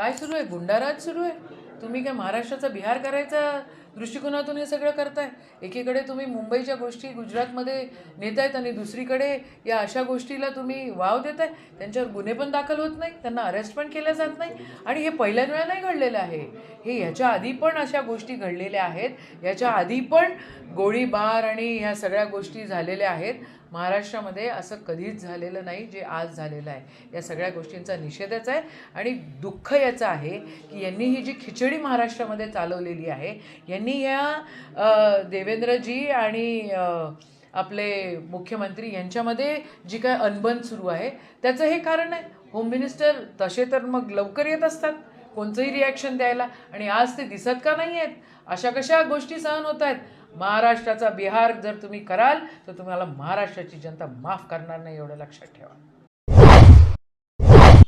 काय सुरू आहे? गुंडाराज सुरू आहे? तुम्ही काय महाराष्ट्राचा बिहार करायचा दृष्टिकोनातून हे सगळं करताय? एकीकडे तुम्ही मुंबईच्या गोष्टी गुजरातमध्ये नेतायत आणि दुसरीकडे या अशा गोष्टीला तुम्ही वाव देताय? त्यांच्यावर गुन्हे पण दाखल होत नाही त्यांना अरेस्ट पण केल्या जात नाही आणि हे पहिल्याच वेळा नाही घडलेलं आहे. हे ह्याच्या आधी पण अशा गोष्टी घडलेल्या आहेत. याच्या आधी पण गोळीबार आणि ह्या सगळ्या गोष्टी झालेल्या आहेत. महाराष्ट्रामध्ये असं कधीच झालेलं नाही जे आज झालेलं आहे. या सगळ्या गोष्टींचा निषेधच आहे. आणि दुःख याचं आहे की यांनी ही जी खिचडी महाराष्ट्रामध्ये चालवलेली आहे यांनी या देवेंद्रजी आणि आपले मुख्यमंत्री यांच्यामध्ये जी काय अनबन सुरू आहे त्याचं हे कारण आहे. होम मिनिस्टर तसे तर मग लवकर येत असतात. कोणतंही रिॲक्शन द्यायला. आणि आज ते दिसत का नाही आहेत अशा कशा गोष्टी सहन होत आहेत? महाराष्ट्राचा बिहार जर तुम्ही कराल तर तुम्हाला महाराष्ट्राची जनता माफ करणार नाही एवढं लक्षात ठेवा.